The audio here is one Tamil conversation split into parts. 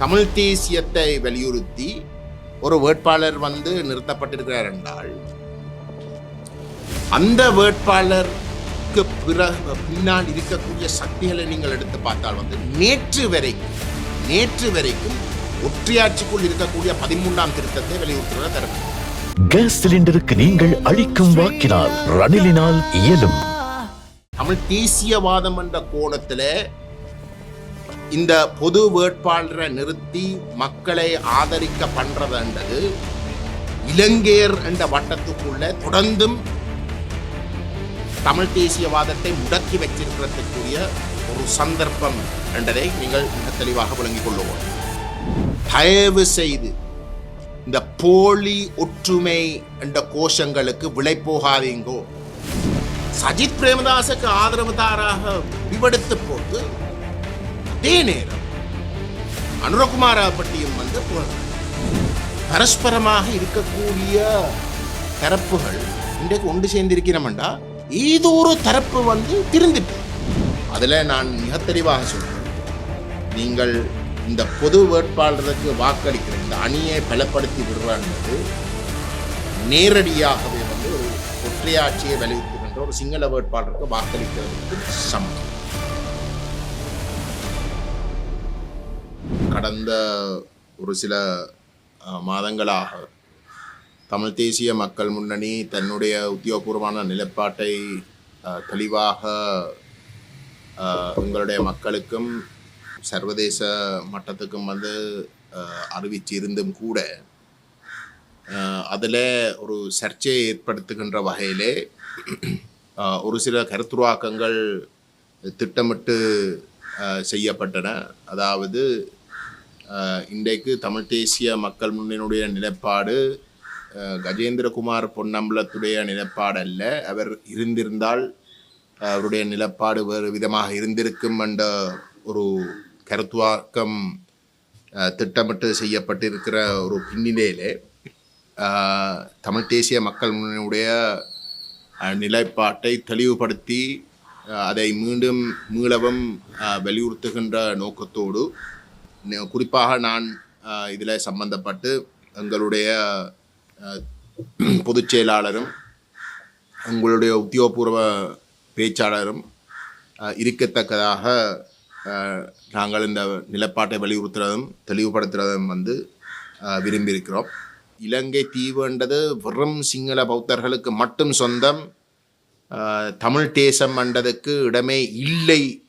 தமிழ் தேசியத்தை வலியுறுத்தி ஒரு வேட்பாளர் வந்து நிறுத்தப்பட்டிருக்கிறார் என்றால் அந்த வேட்பாளருக்கு பிறகு பின்னால் இருக்கக்கூடிய சக்திகளை நீங்கள் எடுத்து பார்த்தால் வந்து நேற்று வரைக்கும் நேற்று வரைக்கும் ஒற்றையாட்சிக்குள் இருக்கக்கூடிய பதிமூன்றாம் திருத்தத்தை வலியுறுத்துகிற தரப்பு கேஸ் சிலிண்டருக்கு நீங்கள் அளிக்கும் வாக்கினால் ரணிலினால் இயலும். தமிழ் தேசியவாதம் என்ற கோணத்துல இந்த பொது வேட்பாளரை நிறுத்தி மக்களை ஆதரிக்க பண்றதுன்றது இலங்கையர் என்ற வட்டத்துக்குள்ள தொடர்ந்தும் தமிழ் தேசியவாதத்தை முடக்கி வச்சிருக்கிறதுக்குரிய ஒரு சந்தர்ப்பம் என்றதை நீங்கள் மிக தெளிவாக விளங்கிக் கொள்ளுவோம். தயவு செய்து இந்த போலி ஒற்றுமை என்ற கோஷங்களுக்கு விலை போகாதீங்கோ. சஜித் பிரேமதாசுக்கு ஆதரவு தாராக முடிவெடுத்து போட்டு அதே நேரம் அனுரகுமாராப்பட்டியம் வந்து போ- பரஸ்பரமாக இருக்கக்கூடிய தரப்புகள் இன்றைக்கு ஒன்று சேர்ந்திருக்கிறோம்டா ஏதோ ஒரு தரப்பு வந்து திருந்துட்டு. அதில் நான் மிக தெளிவாக சொல்றேன். நீங்கள் இந்த பொது வேட்பாளருக்கு வாக்களிக்கிற இந்த அணியை பலப்படுத்தி விடுறான்றது நேரடியாகவே வந்து ஒரு ஒற்றையாட்சியை வலியுறுத்துகின்ற ஒரு சிங்கள வேட்பாளருக்கு வாக்களிக்கிறதுக்கு சமம் கடந்த ஒரு சில மாதங்களாக தமிழ் தேசிய மக்கள் முன்னணி தன்னுடைய உத்தியோகபூர்வமான நிலைப்பாட்டை தெளிவாக உங்களுடைய எங்களுடைய மக்களுக்கும் சர்வதேச மட்டத்துக்கும் வந்து அறிவிச்சிருந்தும் கூட அதில் ஒரு சர்ச்சையை ஏற்படுத்துகின்ற வகையிலே ஒரு சில கருத்துருவாக்கங்கள் திட்டமிட்டு செய்யப்பட்டன. அதாவது இன்றைக்கு தமிழ் தேசிய மக்கள் முன்னணியினுடைய நிலைப்பாடு கஜேந்திரகுமார் பொன்னம்பலத்துடைய நிலைப்பாடு அல்ல அவர் இருந்திருந்தால் அவருடைய நிலப்பாடு வேறு விதமாக இருந்திருக்கும் என்ற ஒரு கருத்துவாக்கம் திட்டமிட்டு செய்யப்பட்டிருக்கிற ஒரு பின்னணியிலே தமிழ் தேசிய மக்கள் முன்னணியுடைய நிலைப்பாட்டை தெளிவுபடுத்தி அதை மீண்டும் மீளவும் வலியுறுத்துகின்ற நோக்கத்தோடு குறிப்பாக நான் இதில் சம்பந்தப்பட்டு எங்களுடைய பொதுச் செயலாளரும் உங்களுடைய உத்தியோகபூர்வ பேச்சாளரும் இருக்கத்தக்கதாக நாங்கள் இந்த நிலப்பாட்டை வலியுறுத்துறதும் தெளிவுபடுத்துறதும் வந்து விரும்பியிருக்கிறோம். இலங்கை தீவுன்றது வெறும் சிங்கள பௌத்தர்களுக்கு மட்டும் சொந்தம் தமிழ் தேசம் என்றதுக்கு இடமே இல்லை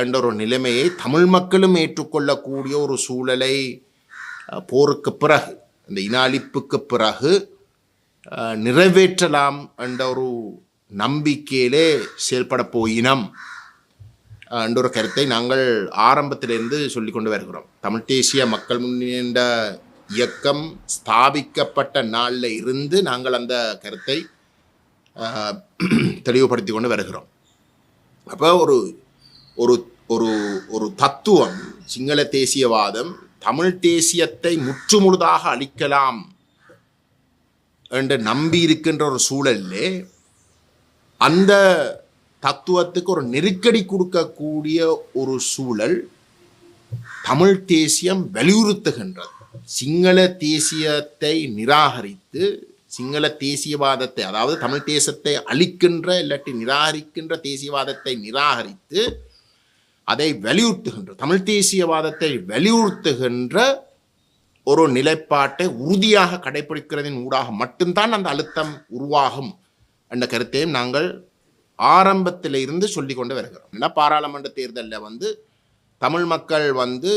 என்ற ஒரு நிலைமையை தமிழ் மக்களும் ஏற்றுக்கொள்ளக்கூடிய ஒரு சூழலை போருக்கு பிறகு இந்த இன அழிப்புக்கு பிறகு நிறைவேற்றலாம் என்ற ஒரு நம்பிக்கையிலே செயல்பட போயினம் என்ற ஒரு கருத்தை நாங்கள் ஆரம்பத்திலிருந்து சொல்லிக்கொண்டு வருகிறோம். தமிழ் தேசிய மக்கள் முன்னேற்ற இயக்கம் ஸ்தாபிக்கப்பட்ட நாளில் இருந்து நாங்கள் அந்த கருத்தை தெளிவுபடுத்தி கொண்டு வருகிறோம். அப்போ ஒரு ஒரு ஒரு ஒரு தத்துவம் சிங்கள தேசியவாதம் தமிழ் தேசியத்தை முற்றுமுழுதாக அழிக்கலாம் என்று நம்பி இருக்கின்ற ஒரு சூழல்லே அந்த தத்துவத்துக்கு ஒரு நெருக்கடி கொடுக்கக்கூடிய ஒரு சூழல் தமிழ் தேசியம் வலியுறுத்துகின்றது. சிங்கள தேசியத்தை நிராகரித்து சிங்கள தேசியவாதத்தை அதாவது தமிழ் தேசத்தை அழிக்கின்ற இல்லாட்டி நிராகரிக்கின்ற தேசியவாதத்தை நிராகரித்து அதை வலியுறுத்துகின்ற தமிழ் தேசியவாதத்தை வலியுறுத்துகின்ற ஒரு நிலைப்பாட்டை உறுதியாக கடைபிடிக்கிறதின் ஊடாக மட்டும்தான் அந்த அழுத்தம் உருவாகும் என்ற கருத்தையும் நாங்கள் ஆரம்பத்தில் இருந்து சொல்லி கொண்டு வருகிறோம். ஏன்னா பாராளுமன்ற தேர்தலில் வந்து தமிழ் மக்கள் வந்து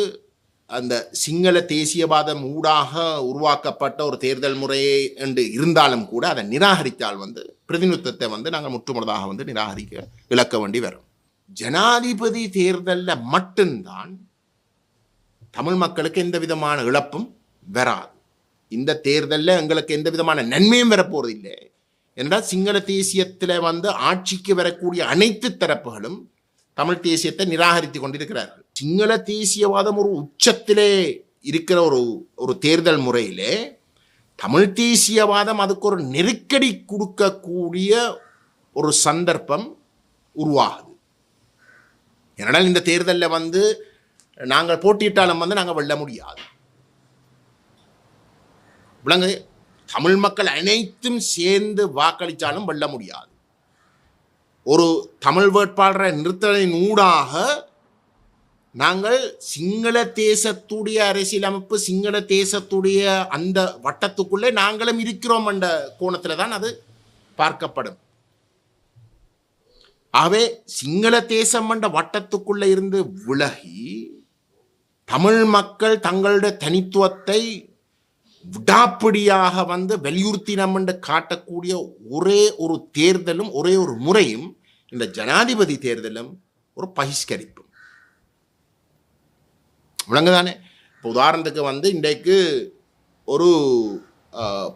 அந்த சிங்கள தேசியவாதம் ஊடாக உருவாக்கப்பட்ட ஒரு தேர்தல் முறையை என்று இருந்தாலும் கூட அதை நிராகரித்தால் வந்து பிரதிநிதித்துவத்தை வந்து நாங்கள் முற்றுமுறதாக வந்து நிராகரிக்க இழக்க வேண்டி வரும். ஜனாதிபதி தேர்தலில் மட்டும்தான் தமிழ் மக்களுக்கு எந்த விதமான இழப்பும் வராது. இந்த தேர்தலில் எங்களுக்கு எந்த விதமான நன்மையும் வரப்போறது இல்லை என்றால் சிங்கள தேசியத்தில் வந்து ஆட்சிக்கு வரக்கூடிய அனைத்து தரப்புகளும் தமிழ் தேசியத்தை நிராகரித்து கொண்டிருக்கிறார்கள். சிங்கள தேசியவாதம் ஒரு உச்சத்திலே இருக்கிற ஒரு ஒரு தேர்தல் முறையிலே தமிழ் தேசியவாதம் அதுக்கு ஒரு நெருக்கடி கொடுக்கக்கூடிய ஒரு சந்தர்ப்பம் உருவாகுது. ஏனென்றால் இந்த தேர்தலில் வந்து நாங்கள் போட்டியிட்டாலும் வந்து நாங்கள் வெல்ல முடியாது. விளங்கு தமிழ் மக்கள் அனைத்தும் சேர்ந்து வாக்களித்தாலும் வெல்ல முடியாது. ஒரு தமிழ் வேட்பாளரை நிறுத்தலின் ஊடாக நாங்கள் சிங்கள தேசத்துடைய அரசியலமைப்பு சிங்கள தேசத்துடைய அந்த வட்டத்துக்குள்ளே நாங்களும் இருக்கிறோம் என்ற கோணத்தில் தான் அது பார்க்கப்படும். ஆகவே சிங்கள தேசம் என்ற வட்டத்துக்குள்ளே இருந்து விலகி தமிழ் மக்கள் தங்களுடைய தனித்துவத்தை விடாப்பிடியாக வந்து வலியுறுத்தினம் என்று காட்டக்கூடிய ஒரே ஒரு தேர்தலும் ஒரே ஒரு முறையும் இந்த ஜனாதிபதி தேர்தலும் ஒரு பகிஷ்கரிப்பு விளங்குதானே? இப்போ உதாரணத்துக்கு வந்து இன்றைக்கு ஒரு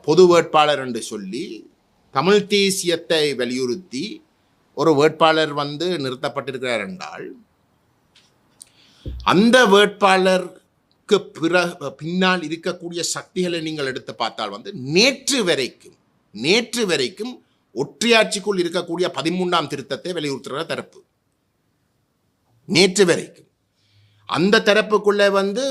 பொது வேட்பாளர் என்று சொல்லி தமிழ் தேசியத்தை வலியுறுத்தி ஒரு வேட்பாளர் வந்து நிறுத்தப்பட்டிருக்கிறார் என்றால் அந்த வேட்பாளருக்கு பிற பின்னால் இருக்கக்கூடிய சக்திகளை நீங்கள் எடுத்து பார்த்தால் வந்து நேற்று வரைக்கும் நேற்று வரைக்கும் ஒற்றையாட்சிக்குள் இருக்கக்கூடிய பதிமூன்றாம் திருத்தத்தை வலியுறுத்துகிற தரப்பு. நேற்று வரைக்கும். அந்த தரப்புக்குள்ளே வந்து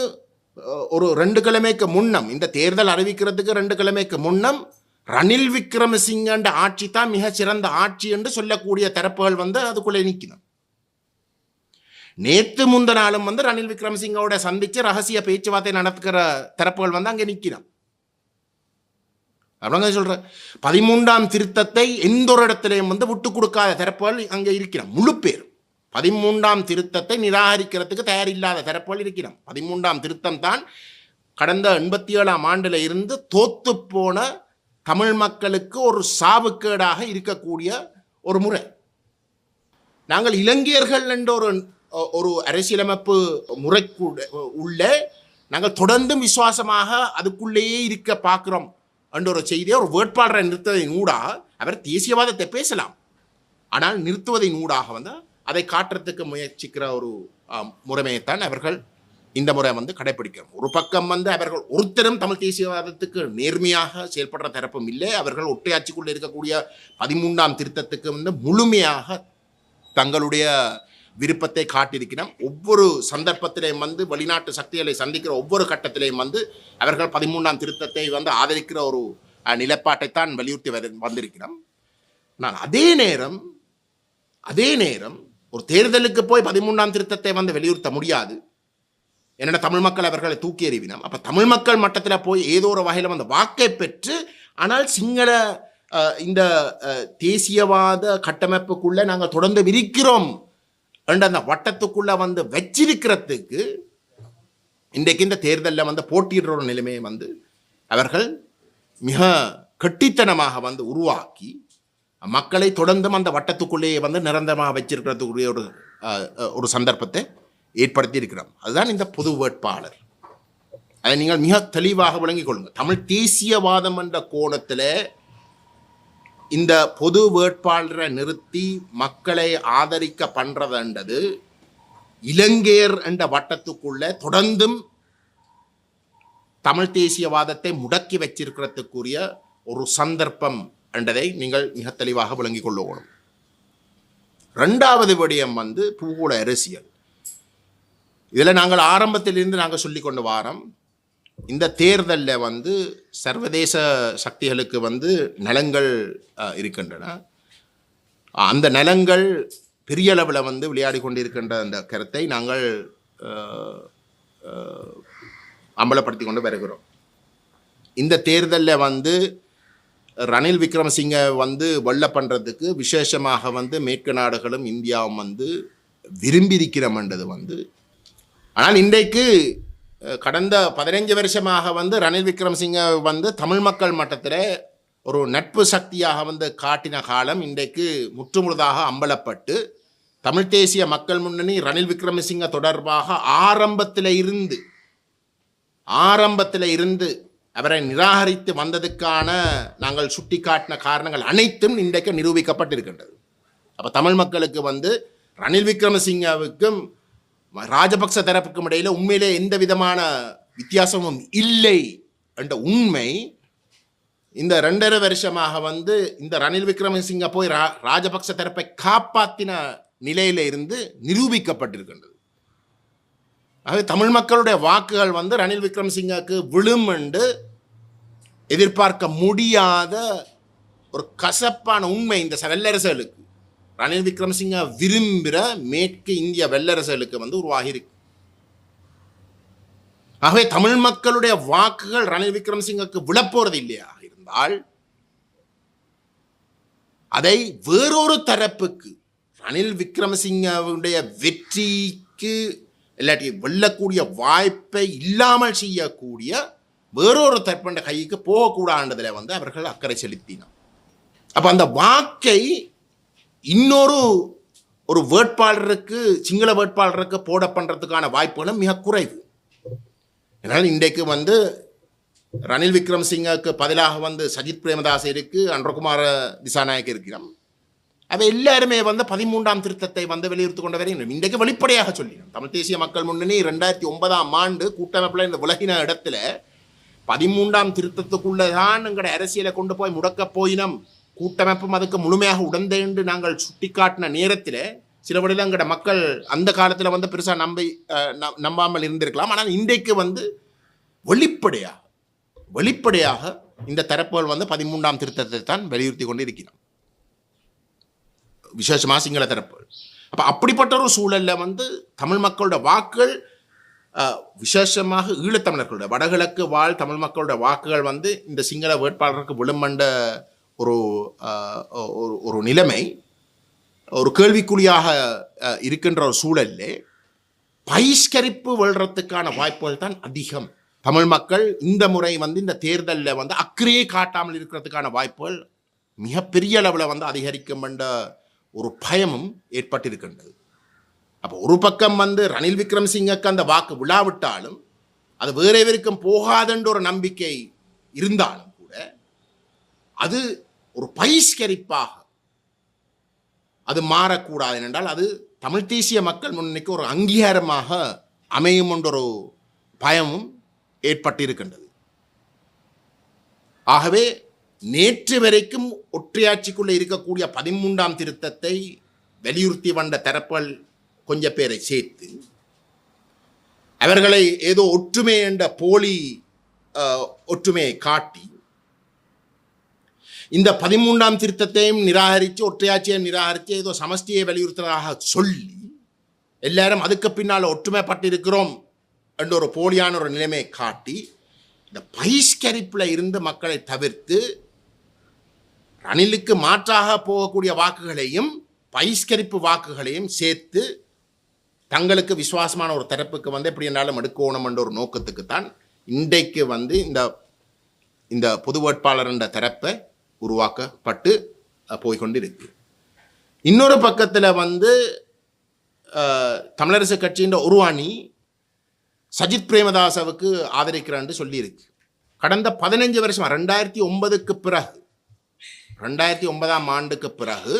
ஒரு ரெண்டு கிழமைக்கு முன்னம் இந்த தேர்தல் அறிவிக்கிறதுக்கு ரெண்டு கிழமைக்கு முன்னம் ரணில் விக்ரமசிங்கன்ற ஆட்சி தான் மிக சிறந்த ஆட்சி என்று சொல்லக்கூடிய தரப்புகள் வந்து அதுக்குள்ளே நிற்கணும் நேற்று முந்த நாளும் வந்து ரணில் விக்ரமசிங்கோட சந்திச்சு ரகசிய பேச்சுவார்த்தை நடத்துகிற தரப்புகள் வந்து அங்கே நிற்கணும் அப்படிங்க சொல்ற பதிமூன்றாம் திருத்தத்தை எந்த ஒரு இடத்திலையும் வந்து விட்டு கொடுக்காத தரப்புகள் அங்கே இருக்கிறோம் முழு பேர். பதிமூன்றாம் திருத்தத்தை நிராகரிக்கிறதுக்கு தயாரில்லாத தரப்புகள் இருக்கிறோம் பதிமூன்றாம் திருத்தம் தான் கடந்த எண்பத்தி ஏழாம் ஆண்டில் இருந்து தோத்து போன தமிழ் மக்களுக்கு ஒரு சாவுக்கேடாக இருக்கக்கூடிய ஒரு முறை. நாங்கள் இலங்கையர்கள் என்ற ஒரு ஒரு அரசியலமைப்பு முறைக்குள்ள உள்ள நாங்கள் தொடர்ந்தும் விசுவாசமாக அதுக்குள்ளேயே இருக்க பார்க்குறோம் என்ற ஒரு செய்தியை ஒரு வேட்பாளரை நிறுத்துவதன் ஊடாக அவர் தேசியவாதத்தை பேசலாம். ஆனால் நிறுத்துவதன் ஊடாக வந்து அதை காட்டுறதுக்கு முயற்சிக்கிற ஒரு முறைமையைத்தான் அவர்கள் இந்த முறை வந்து கடைபிடிக்கணும் ஒரு பக்கம் வந்து அவர்கள் ஒருத்தரும் தமிழ் தேசியவாதத்துக்கு நேர்மையாக செயல்படுற தரப்பும் இல்லை. அவர்கள் ஒற்றையாட்சிக்குள்ளே இருக்கக்கூடிய பதிமூன்றாம் திருத்தத்துக்கு வந்து முழுமையாக தங்களுடைய விருப்பத்தை காட்டியிருக்கிறோம். ஒவ்வொரு சந்தர்ப்பத்திலையும் வந்து வெளிநாட்டு சக்திகளை சந்திக்கிற ஒவ்வொரு கட்டத்திலையும் வந்து அவர்கள் பதிமூன்றாம் திருத்தத்தை வந்து ஆதரிக்கிற ஒரு நிலைப்பாட்டைத்தான் வலியுறுத்தி வந்திருக்கிறோம். நான் அதே நேரம் அதே நேரம் ஒரு தேர்தலுக்கு போய் பதிமூன்றாம் திருத்தத்தை வந்து வலியுறுத்த முடியாது. என்னோட தமிழ் மக்கள் அவர்களை தூக்கி எறிவினோம் அப்போ தமிழ் மக்கள் மட்டத்தில் போய் ஏதோ ஒரு வகையில் வந்து வாக்கை பெற்று ஆனால் சிங்கள இந்த தேசியவாத கட்டமைப்புக்குள்ளே நாங்கள் தொடர்ந்து விரிக்கிறோம் என்ற அந்த வட்டத்துக்குள்ளே வந்து வச்சிருக்கிறதுக்கு இன்றைக்கு இந்த தேர்தலில் வந்து போட்டியிடுற ஒரு நிலைமையை வந்து அவர்கள் மிக கெட்டித்தனமாக வந்து உருவாக்கி மக்களை தொடர்ந்தும் அந்த வட்டத்துக்குள்ளேயே வந்து நிரந்தரமாக வச்சிருக்கிறதுக்குரிய ஒரு ஒரு சந்தர்ப்பத்தை ஏற்படுத்தி இருக்கிறோம் அதுதான் இந்த பொது வேட்பாளர். அதை நீங்கள் மிக தெளிவாக விளங்கிக் கொள்ளுங்கள். தமிழ் தேசியவாதம் என்ற கோணத்தில் இந்த பொது வேட்பாளரை நிறுத்தி மக்களை ஆதரிக்க பண்ணுறதுன்றது இலங்கையர் என்ற வட்டத்துக்குள்ள தொடர்ந்தும் தமிழ் தேசியவாதத்தை முடக்கி வச்சிருக்கிறதுக்குரிய ஒரு சந்தர்ப்பம் என்றதை நீங்கள் மிக தெளிவாக விளங்கிக் கொள்ளணும். ரெண்டாவது விடயம் வந்து பூகோள அரசியல். இதில் நாங்கள் ஆரம்பத்திலிருந்து நாங்கள் சொல்லி கொண்டு வாரம் இந்த தேர்தலில் வந்து சர்வதேச சக்திகளுக்கு வந்து நலங்கள் இருக்கின்றன. அந்த நலங்கள் பெரிய அளவில் வந்து விளையாடி கொண்டிருக்கின்ற அந்த கருத்தை நாங்கள் அம்பலப்படுத்தி கொண்டு வருகிறோம். இந்த தேர்தலில் வந்து ரணில் விக்ரமசிங்கை வந்து வெள்ள பண்ணுறதுக்கு விசேஷமாக வந்து மேற்கு நாடுகளும் இந்தியாவும் வந்து விரும்பியிருக்கிறோம்ன்றது வந்து ஆனால் இன்றைக்கு கடந்த பதினைஞ்சு வருஷமாக வந்து ரணில் விக்ரமசிங்க வந்து தமிழ் மக்கள் மட்டத்தில் ஒரு நட்பு சக்தியாக வந்து காட்டின காலம் இன்றைக்கு முற்றுமுழுதாக அம்பலப்பட்டு தமிழ் தேசிய மக்கள் முன்னணி ரணில் விக்ரமசிங்க தொடர்பாக ஆரம்பத்தில் இருந்து ஆரம்பத்தில் இருந்து அவரை நிராகரித்து வந்ததுக்கான நாங்கள் சுட்டி காட்டின காரணங்கள் அனைத்தும் இன்றைக்கு நிரூபிக்கப்பட்டிருக்கின்றது. அப்போ தமிழ் மக்களுக்கு வந்து ரணில் விக்ரமசிங்கவுக்கும் ராஜபக்ச தரப்புக்கும் இடையில உண்மையிலே எந்த விதமான வித்தியாசமும் இல்லை என்ற உண்மை இந்த ரெண்டரை வருஷமாக வந்து இந்த ரணில் விக்ரமசிங்க போய் ரா ராஜபக்ச தரப்பை காப்பாத்தின நிலையில இருந்து நிரூபிக்கப்பட்டிருக்கின்றது. ஆகவே தமிழ் மக்களுடைய வாக்குகள் வந்து ரணில் விக்ரமசிங்கக்கு விழும் என்று எதிர்பார்க்க முடியாத ஒரு கசப்பான உண்மை இந்த ச- ரணில் விக்ரமசிங்க விரும்புகிற மேற்கு இந்திய வல்லரசுகளுக்கு வந்து உருவாகியிருக்கு. ஆகவே தமிழ் மக்களுடைய வாக்குகள் ரணில் விக்ரமசிங்கக்கு விழப்போறது இல்லையா? இருந்தால் அதை வேறொரு தரப்புக்கு ரணில் விக்ரமசிங்கவுடைய வெற்றிக்கு இல்லாட்டி வெல்லக்கூடிய வாய்ப்பை இல்லாமல் செய்யக்கூடிய வேறொரு தற்பண்ட கைக்கு போகக்கூடாதுன்றதுல வந்து அவர்கள் அக்கறை செலுத்தினார். அப்போ அந்த வாக்கை இன்னொரு ஒரு வேட்பாளருக்கு சிங்கள வேட்பாளருக்கு போட பண்ணுறதுக்கான வாய்ப்புகளும் மிக குறைவு. அதனால் இன்றைக்கு வந்து ரணில் விக்ரமசிங்கக்கு பதிலாக வந்து சஜித் பிரேமதாஸ் இருக்கு அன்றகுமார திசாநாயக் இருக்கிறோம். அவை எல்லாருமே வந்து பதிமூன்றாம் திருத்தத்தை வந்து வலியுறுத்தி கொண்டு வருகின்றனர். இன்றைக்கு வெளிப்படையாக சொல்லினோம். தமிழ் தேசிய மக்கள் முன்னணி ரெண்டாயிரத்தி ஒன்பதாம் ஆண்டு கூட்டமைப்பில் இந்த உலகின இடத்துல பதிமூன்றாம் திருத்தத்துக்குள்ளே தான் எங்களுடைய அரசியலை கொண்டு போய் முடக்க போயினோம். கூட்டமைப்பும் அதுக்கு முழுமையாக உடந்தேண்டு நாங்கள் சுட்டிக்காட்டின நேரத்தில் சில வழியில் எங்களோட மக்கள் அந்த காலத்தில் வந்து பெருசாக நம்பி அஹ், நம்பாமல் இருந்திருக்கலாம். ஆனால் இன்றைக்கு வந்து வெளிப்படையாக வெளிப்படையாக இந்த தரப்புகள் வந்து பதிமூன்றாம் திருத்தத்தை தான் வலியுறுத்தி கொண்டு இருக்கிறோம் விசேஷமாக சிங்கள தரப்புகள். அப்போ அப்படிப்பட்ட ஒரு சூழல்ல வந்து தமிழ் மக்களோட வாக்குகள் அஹ், விசேஷமாக ஈழத்தமிழர்களோட வடகிழக்கு வாழ் தமிழ் மக்களோட வாக்குகள் வந்து இந்த சிங்கள வேட்பாளருக்கு விழுமண்ட ஒரு ஒரு ஒரு நிலைமை ஒரு கேள்விக்குறியாக இருக்கின்ற ஒரு சூழல்ல பகிஷ்கரிப்பு வெல்றதுக்கான வாய்ப்புகள் தான் அதிகம். தமிழ் மக்கள் இந்த முறை வந்து இந்த தேர்தலில் வந்து அக்கறையே காட்டாமல் இருக்கிறதுக்கான வாய்ப்புகள் மிகப்பெரிய அளவில் வந்து அதிகரிக்கும் என்ற ஒரு பயமும் ஏற்பட்டிருக்கின்றது. அப்போ ஒரு பக்கம் வந்து ரணில் விக்ரம்சிங்கக்கு அந்த வாக்கு விழாவிட்டாலும் அது வேற போகாதென்ற ஒரு நம்பிக்கை இருந்தாலும் கூட அது ஒரு பகிஷ்கரிப்பாக. அது மாறக்கூடாது என்றால் அது தமிழ் தேசிய மக்கள் முன்னணிக்கு ஒரு அங்கீகாரமாக அமையும் என்ற ஒரு பயமும் ஏற்பட்டிருக்கின்றது. ஆகவே நேற்று வரைக்கும் ஒற்றையாட்சிக்குள்ளே இருக்கக்கூடிய பதிமூன்றாம் திருத்தத்தை வலியுறுத்தி வந்த தரப்புகள் கொஞ்ச பேரை சேர்த்து அவர்களை ஏதோ ஒற்றுமை என்ற போலி ஒற்றுமையை காட்டி இந்த பதிமூன்றாம் திருத்தத்தையும் நிராகரித்து ஒற்றையாட்சியை நிராகரித்து ஏதோ சமஷ்டியை வலியுறுத்துறதாக சொல்லி எல்லாரும் அதுக்கு பின்னால் ஒற்றுமைப்பட்டிருக்கிறோம் என்ற ஒரு போலியான ஒரு நிலைமையை காட்டி இந்த பகிஷ்கரிப்பில் இருந்து மக்களை தவிர்த்து ரணிலுக்கு மாற்றாக போகக்கூடிய வாக்குகளையும் பகிஷ்கரிப்பு வாக்குகளையும் சேர்த்து தங்களுக்கு விசுவாசமான ஒரு தரப்புக்கு வந்து எப்படி என்றாலும் எடுக்கணும் என்ற ஒரு நோக்கத்துக்கு தான் இன்றைக்கு வந்து இந்த இந்த பொது வேட்பாளர் என்ற தரப்பை உருவாக்கப்பட்டு போய்கொண்டிருக்கு. போய்க்கொண்டு இருக்கு இன்னொரு பக்கத்தில் வந்து தமிழரசு கட்சியின் உருவாணி சஜித் பிரேமதாசவுக்கு ஆதரிக்கிறான்னு சொல்லியிருக்கு. கடந்த பதினஞ்சு வருஷம் ரெண்டாயிரத்தி ஒன்பதுக்கு பிறகு ரெண்டாயிரத்தி ஒன்பதாம் ஆண்டுக்கு பிறகு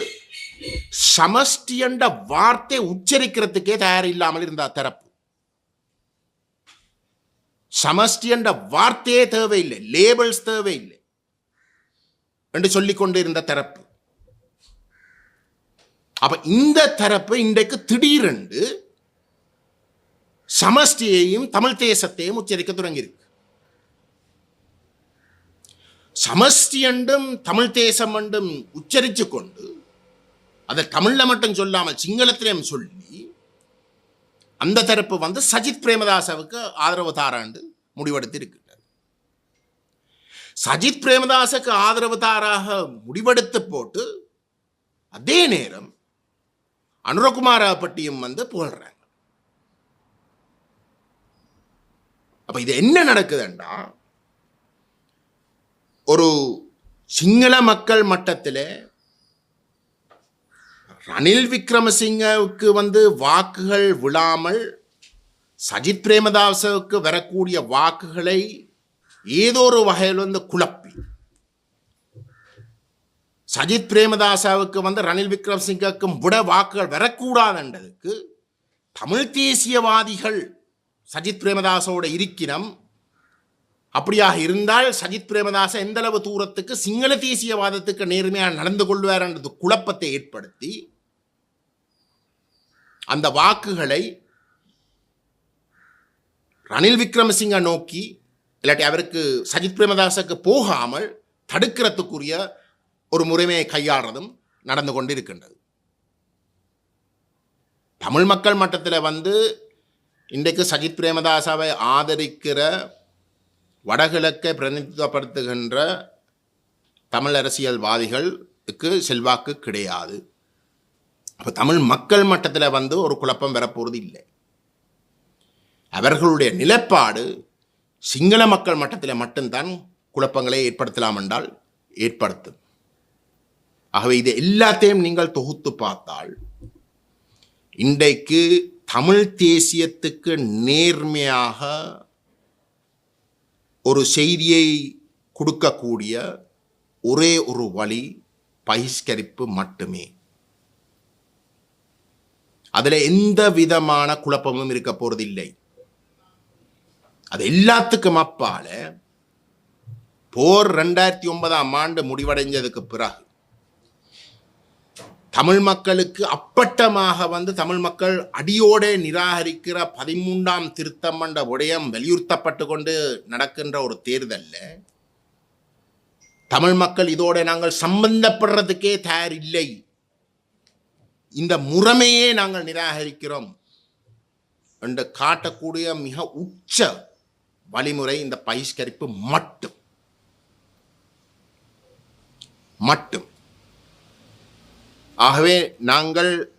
சமஷ்டி என்ற வார்த்தை உச்சரிக்கிறதுக்கே தயார் இல்லாமல் இருந்த தரப்பு சமஷ்டி என்ற வார்த்தையே தேவையில்லை லேபிள்ஸ் தேவையில்லை. என்று சொல்லிக் கொண்டிருந்த தரப்பு. அப்ப இந்த தரப்பு இன்றைக்கு திடீரென்று சமஷ்டியையும் தமிழ் தேசத்தையும் உச்சரிக்க தொடங்கியிருக்கு. சமஷ்டி என்றும் தமிழ் தேசம் என்றும் உச்சரித்து கொண்டு அதை தமிழ்ல மட்டும் சொல்லாமல் சிங்களத்திலையும் சொல்லி அந்த தரப்பு வந்து சஜித் பிரேமதாசவுக்கு ஆதரவு தாராண்டு முடிவெடுத்திருக்கு. சஜித் பிரேமதாசுக்கு ஆதரவு தாராக முடிவெடுத்து போட்டு அதே நேரம் அனுரகுமார பட்டியும் வந்து புகழ்றாங்க. அப்ப இது என்ன நடக்குதுன்னா ஒரு சிங்கள மக்கள் மட்டத்தில் ரணில் விக்ரமசிங்கவுக்கு வந்து வாக்குகள் விழாமல் சஜித் பிரேமதாசவுக்கு வரக்கூடிய வாக்குகளை ஏதோ ஒரு வகையில் வந்து குழப்பி. சஜித் பிரேமதாசாவுக்கு வந்து ரணில் விக்ரமசிங்கக்கும் விட வாக்குகள் வரக்கூடாதுன்றதுக்கு தமிழ் தேசியவாதிகள் சஜித் பிரேமதாசோட இருக்கிறோம் அப்படியாக இருந்தால் சஜித் பிரேமதாச எந்த அளவு தூரத்துக்கு சிங்கள தேசியவாதத்துக்கு நேர்மையாக நடந்து கொள்வார் என்றது குழப்பத்தை ஏற்படுத்தி அந்த வாக்குகளை ரணில் விக்ரமசிங்க நோக்கி இல்லாட்டி அவருக்கு சஜித் பிரேமதாசக்கு போகாமல் தடுக்கிறதுக்குரிய ஒரு முறைமையை கையாளுறதும் நடந்து கொண்டு இருக்கின்றது தமிழ் மக்கள் மட்டத்தில் வந்து இன்றைக்கு சஜித் பிரேமதாசாவை ஆதரிக்கிற வடகிழக்கை பிரதிநிதித்துவப்படுத்துகின்ற தமிழ் அரசியல்வாதிகளுக்கு செல்வாக்கு கிடையாது. அப்போ தமிழ் மக்கள் மட்டத்தில் வந்து ஒரு குழப்பம் வரப்போகிறது இல்லை. அவர்களுடைய நிலைப்பாடு சிங்கள மக்கள் மட்டத்தில் மட்டும்தான் குழப்பங்களை ஏற்படுத்தலாம் என்றால் ஏற்படுத்தும். ஆகவே இது எல்லாத்தையும் நீங்கள் தொகுத்து பார்த்தால் இன்றைக்கு தமிழ் தேசியத்துக்கு நேர்மையாக ஒரு செய்தியை கொடுக்கக்கூடிய ஒரே ஒரு வழி பகிஷ்கரிப்பு மட்டுமே. அதில் எந்த விதமான குழப்பமும் இருக்க போறதில்லை. அது எல்லாத்துக்கும் அப்பால போர் ரெண்டாயிரத்தி ஒன்பதாம் ஆண்டு முடிவடைஞ்சதுக்கு பிறகு தமிழ் மக்களுக்கு அப்பட்டமாக வந்து தமிழ் மக்கள் அடியோடே நிராகரிக்கிற பதிமூன்றாம் திருத்தம் என்ற விடயம் வலியுறுத்தப்பட்டு கொண்டு நடக்கின்ற ஒரு தேர்தல்ல தமிழ் மக்கள் இதோட நாங்கள் சம்பந்தப்படுறதுக்கே தயார் இல்லை இந்த முறைமையே நாங்கள் நிராகரிக்கிறோம் என்று காட்டக்கூடிய மிக உச்ச வழிமுறை இந்த பகிஷ்கரிப்பு மட்டும். மட்டும். ஆகவே நாங்கள்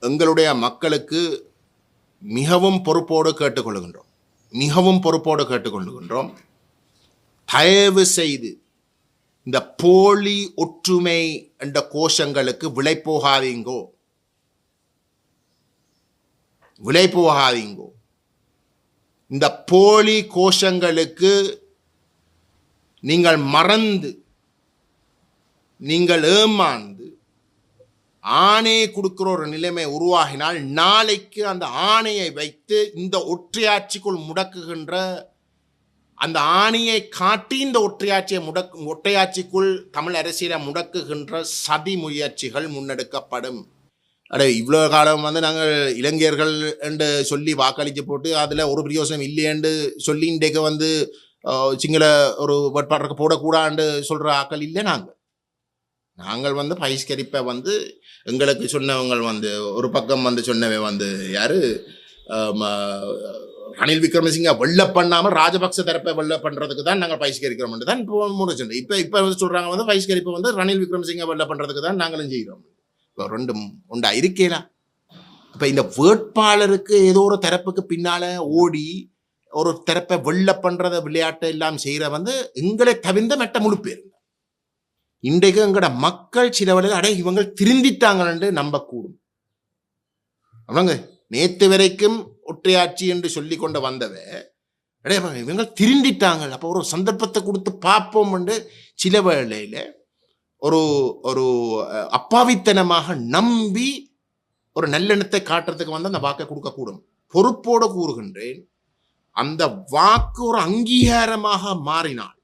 எங்களுடைய மக்களுக்கு மிகவும் பொறுப்போடு கேட்டுக்கொள்கின்றோம். மிகவும் பொறுப்போடு கேட்டுக்கொள்கின்றோம். தயவு செய்து இந்த போலி ஒற்றுமை என்ற கோஷங்களுக்கு விலை போகாதீங்கோ. விலை போகாதீங்கோ. போலி கோஷங்களுக்கு நீங்கள் மறந்து நீங்கள் ஏமாந்து ஆணையை கொடுக்குற ஒரு நிலைமை உருவாகினால் நாளைக்கு அந்த ஆணையை வைத்து இந்த ஒற்றையாட்சிக்குள் முடக்குகின்ற அந்த ஆணையை காட்டி இந்த ஒற்றையாட்சியை முடக்கு ஒற்றையாட்சிக்குள் தமிழ் அரசியலை முடக்குகின்ற சதி முயற்சிகள் முன்னெடுக்கப்படும். அட இவ்வளோ காலம் வந்து நாங்கள் இளைஞர்கள் என்று சொல்லி வாக்களித்து போட்டு அதில் ஒரு பிரயோசனம் இல்லையென்று சொல்லி இன்றைக்கு வந்து சிங்கள ஒரு வேட்பாளருக்கு போடக்கூடாதுன்னு சொல்கிற ஆக்கள் இல்லை நாங்கள். நாங்கள் வந்து பகிஷ்கரிப்பை வந்து எங்களுக்கு சொன்னவங்க வந்து ஒரு பக்கம் வந்து சொன்னவை வந்து யார்? ரணில் விக்ரமசிங்க வெள்ள பண்ணாமல் ராஜபக்ச தரப்பை வெள்ள பண்ணுறதுக்கு தான் நாங்கள் பகிஷ்கரிக்கிறோம் தான் இப்போ முறை சொன்னோம். இப்போ இப்போ சொல்கிறாங்க வந்து பகிஷ்கரிப்பு வந்து ரணில் விக்ரமசிங்க வெள்ள பண்ணுறதுக்கு தான் நாங்களும் செய்கிறோம். ரெண்டும் உண்டா? இருக்கேலா இப்போ இந்த வேட்பாளருக்கு ஏதோ ஒரு தரப்புக்கு பின்னால ஓடி ஒரு தரப்பை வெள்ள பண்றத விளையாட்டை எல்லாம் செய்கிற வந்து எங்களை தவிர்ந்த மெட்ட முழு பேர். இன்றைக்கு எங்களோட மக்கள் சில வேளையில் அடே இவங்க திருந்திட்டாங்கன்னு நம்பக்கூடும். அவங்க நேத்து வரைக்கும் ஒற்றையாட்சி என்று சொல்லி கொண்டு வந்தவ அடே இவங்க திருந்திட்டாங்க. அப்போ ஒரு சந்தர்ப்பத்தை கொடுத்து பார்ப்போம் என்று சில வேளையில் ஒரு ஒரு அப்பாவித்தனமாக நம்பி ஒரு நல்லெண்ணத்தை காட்டுறதுக்கு வந்து அந்த வாக்கை கொடுக்கக்கூடும். பொறுப்போடு கூறுகின்றேன் அந்த வாக்கு ஒரு அங்கீகாரமாக மாறினால்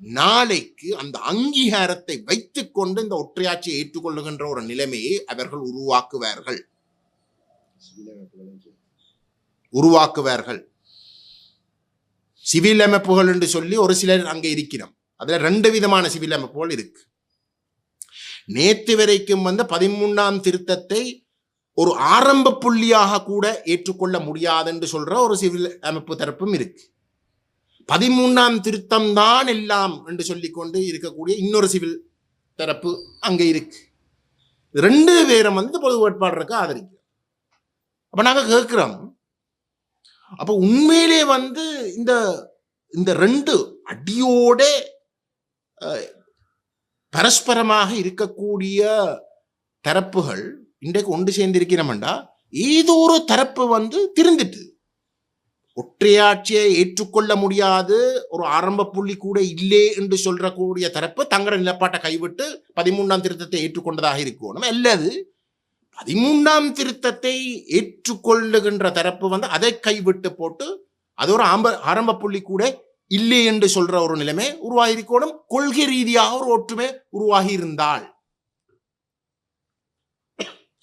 நாளைக்கு அந்த அங்கீகாரத்தை வைத்துக்கொண்டு இந்த ஒற்றையாட்சியை ஏற்றுக்கொள்ளுகின்ற ஒரு நிலைமையை அவர்கள் உருவாக்குவார்கள். உருவாக்குவார்கள். சிவில் அமைப்புகள் என்று சொல்லி ஒரு சிலர் அங்கே இருக்கிறோம் அதுல ரெண்டு விதமான சிவில் அமைப்புகள் இருக்கு. நேற்று வரைக்கும் வந்து பதிமூன்றாம் திருத்தத்தை ஒரு ஆரம்ப புள்ளியாக கூட ஏற்றுக்கொள்ள முடியாதுன்னு சொல்ற ஒரு சிவில் அமைப்பு தரப்பும் இருக்கு. பதிமூன்றாம் திருத்தம் தான் எல்லாம் என்று சொல்லிக்கொண்டு இருக்கக்கூடிய இன்னொரு சிவில் தரப்பு அங்க இருக்கு. ரெண்டு பேரும் வந்து பொது வேட்பாளருக்கு ஆதரிக்கிறோம். அப்ப நாங்க கேட்கிறோம். அப்ப உண்மையிலே வந்து இந்த இந்த ரெண்டு அடியோட பரஸ்பரமாக இருக்கக்கூடிய தரப்புகள் இன்றைக்கு ஒன்று சேர்ந்திருக்கிறோம்டா ஏதோ ஒரு தரப்பு வந்து திருந்துட்டு ஒற்றையாட்சியை ஏற்றுக்கொள்ள முடியாது ஒரு ஆரம்ப புள்ளி கூட இல்லை என்று சொல்றக்கூடிய தரப்பு தங்களோட நிலப்பாட்டை கைவிட்டு பதிமூன்றாம் திருத்தத்தை ஏற்றுக்கொண்டதாக இருக்கணும் அல்லது பதிமூன்றாம் திருத்தத்தை ஏற்றுக்கொள்ளுகின்ற தரப்பு வந்து அதை கைவிட்டு போட்டு அது ஒரு ஆம்ப ஆரம்ப புள்ளி கூட இல்லை என்று சொல்ற ஒரு நிலைமை உருவாகியிருக்கணும் கொள்கை ரீதியாக ஒரு ஒற்றுமை உருவாகி இருந்தால்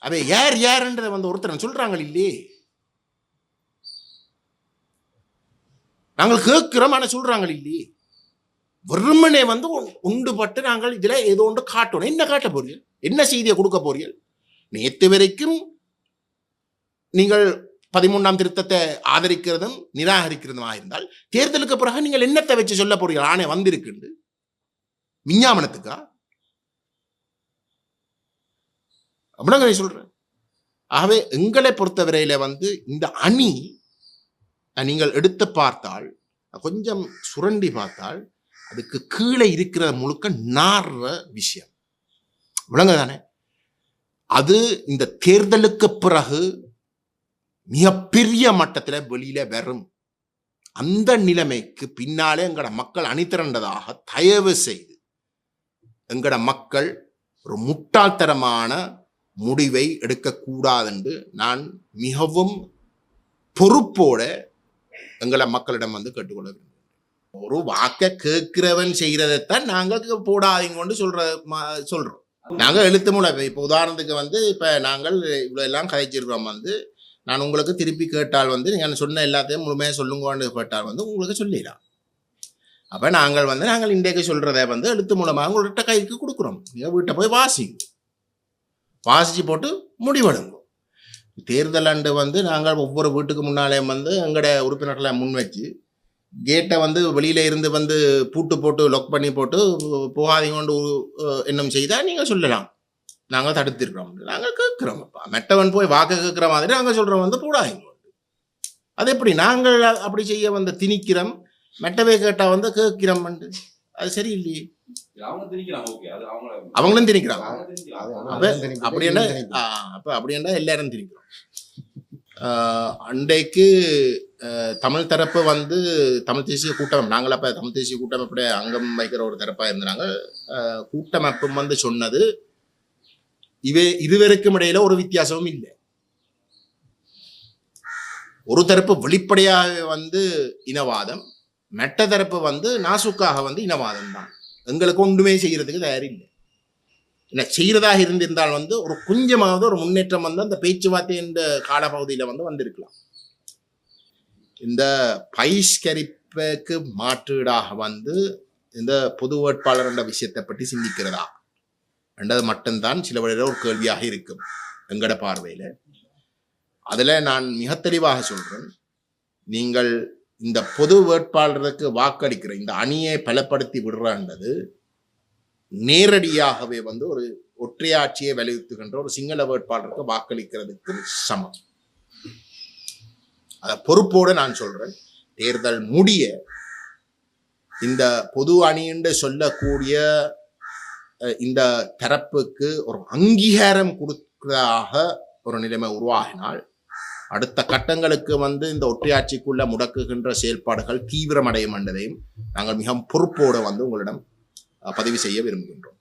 அவை யார் யாருன்றதை வந்து ஒருத்தர் சொல்றாங்க இல்லையே? நாங்கள் கேட்கிறோம் ஆனா சொல்றாங்க இல்லையே? வெறுமனே வந்து உண்டுபட்டு நாங்கள் இதுல ஏதோ ஒன்று காட்டணும் என்ன காட்ட போறீர்கள்? என்ன செய்தியை கொடுக்க போறீர்கள்? நேற்று வரைக்கும் நீங்கள் பதிமூன்றாம் திருத்தத்தை ஆதரிக்கிறதும் நிராகரிக்கிறதும் இருந்தால் தேர்தலுக்கு பிறகு நீங்கள் என்னத்தை வச்சு சொல்ல போறீர்கள்? ஆணை வந்திருக்குண்டு விஞ்ஞாபனத்துக்கா? அப்படிங்க சொல்றேன். ஆகவே எங்களை பொறுத்தவரையில வந்து இந்த அணி நீங்கள் எடுத்து பார்த்தால் கொஞ்சம் சுரண்டி பார்த்தால் அதுக்கு கீழே இருக்கிற முழுக்க நார்ற விஷயம். விளங்க தானே? அது இந்த தேர்தலுக்கு பிறகு மிகப்பெரிய மட்டத்தில் வெளியில வரும் அந்த நிலைமைக்கு பின்னாலே எங்களோட மக்கள் அணிதிரண்டதாக தயவு செய்து எங்கட மக்கள் ஒரு முட்டாள்தரமான முடிவை எடுக்கக்கூடாது என்று நான் மிகவும் பொறுப்போட எங்களை மக்களிடம் வந்து கேட்டுக்கொள்ள வேண்டும் ஒரு வாக்க கேட்கிறவன் செய்கிறதைத்தான் நாங்கள் போடாதீங்க கொண்டு சொல்ற சொல்றோம். நாங்கள் எழுத்து மூலம் இப்போ உதாரணத்துக்கு வந்து இப்போ நாங்கள் இவ்வளோ எல்லாம் கதைச்சிருக்கிறோம் வந்து நான் உங்களுக்கு திருப்பி கேட்டால் வந்து நீங்கள் சொன்ன எல்லாத்தையும் முழுமையாக சொல்லுங்கன்னு கேட்டால் வந்து உங்களுக்கு சொல்லிடலாம். அப்போ நாங்கள் வந்து நாங்கள் இன்றைக்கு சொல்கிறத வந்து எழுத்து மூலமாக உங்கள்கிட்ட கைக்கு கொடுக்குறோம். நீங்கள் வீட்டை போய் வாசிங்க. வாசித்து போட்டு முடிவெடுங்க. தேர்தல் அண்டு வந்து நாங்கள் ஒவ்வொரு வீட்டுக்கு முன்னாலேயும் வந்து எங்களோட உறுப்பினர்களை முன் வச்சு கேட்டை வந்து வெளியில இருந்து வந்து பூட்டு போட்டு லொக் பண்ணி போட்டு போகாதீங்க கொண்டு என்னும் செய்தால் நீங்கள் சொல்லலாம். நாங்கள் தடுத்திருக்கிறோம். நாங்கள் கேட்குறோம். அப்பா மெட்டவன் போய் வாக்கு கேட்குற மாதிரி நாங்கள் சொல்கிறோம் வந்து போடாதீங்க. அது எப்படி? நாங்கள் அப்படி செய்ய வந்து திணிக்கிறோம். மெட்டவே கேட்டால் வந்து கேட்கிறோம் அது அது அவங்க அவங்களும் திணிக்கிறாங்க. அப்படி என்ன? அப்ப அப்படி என்ன? எல்லாரும் திணிக்கிறோம். ஆஹ் தமிழ் தரப்பு வந்து தமிழ் தேசிய கூட்டமைப்பு நாங்கள் அப்ப தமிழ் தேசிய கூட்டமைப்புடைய அங்கம் வைக்கிற ஒரு தரப்பா இருந்தாங்க கூட்டமைப்பும் வந்து சொன்னது இவே இருவருக்கும் இடையில ஒரு வித்தியாசமும் இல்லை. ஒரு தரப்பு வெளிப்படையாக வந்து இனவாதம் மெட்ட தரப்பு வந்து நாசுக்காக வந்து இனவாதம் தான். எங்களுக்கு ஒன்றுமே செய்யறதுக்கு தயார் இல்லை என்ன செய்யறதாக இருந்திருந்தால் வந்து ஒரு கொஞ்சமாவது ஒரு முன்னேற்றம் வந்து அந்த பேச்சுவார்த்தை என்ற காலப்பகுதியில் வந்து வந்திருக்கலாம். இந்த பைஷ்கரிப்புக்கு மாற்றீடாக வந்து இந்த பொது வேட்பாளர் என்ற விஷயத்தை பற்றி சிந்திக்கிறதா? என்றது மட்டும்தான் சில வழியில் ஒரு கேள்வியாக இருக்கும் எங்கட பார்வையில். அதில் நான் மிக தெளிவாக சொல்றேன். நீங்கள் இந்த பொது வேட்பாளருக்கு வாக்களிக்கிற இந்த அணியை பலப்படுத்தி விடுறான்றது நேரடியாகவே வந்து ஒரு ஒற்றையாட்சியை வலியுறுத்துகின்ற ஒரு சிங்கள வேட்பாளருக்கு வாக்களிக்கிறதுக்கு சமம். அத பொறுப்போடு நான் சொல்றேன். தேர்தல் முடிய இந்த பொது அணி என்று சொல்லக்கூடிய இந்த தரப்புக்கு ஒரு அங்கீகாரம் கொடுக்கிறதாக ஒரு நிலைமை உருவாகினால் அடுத்த கட்டங்களுக்கு வந்து இந்த ஒற்றையாட்சிக்குள்ள முடக்குகின்ற செயல்பாடுகள் தீவிரமடையும் என்பதையும் நாங்கள் மிகவும் பொறுப்போடு வந்து உங்களிடம் பதிவு செய்ய விரும்புகின்றோம்.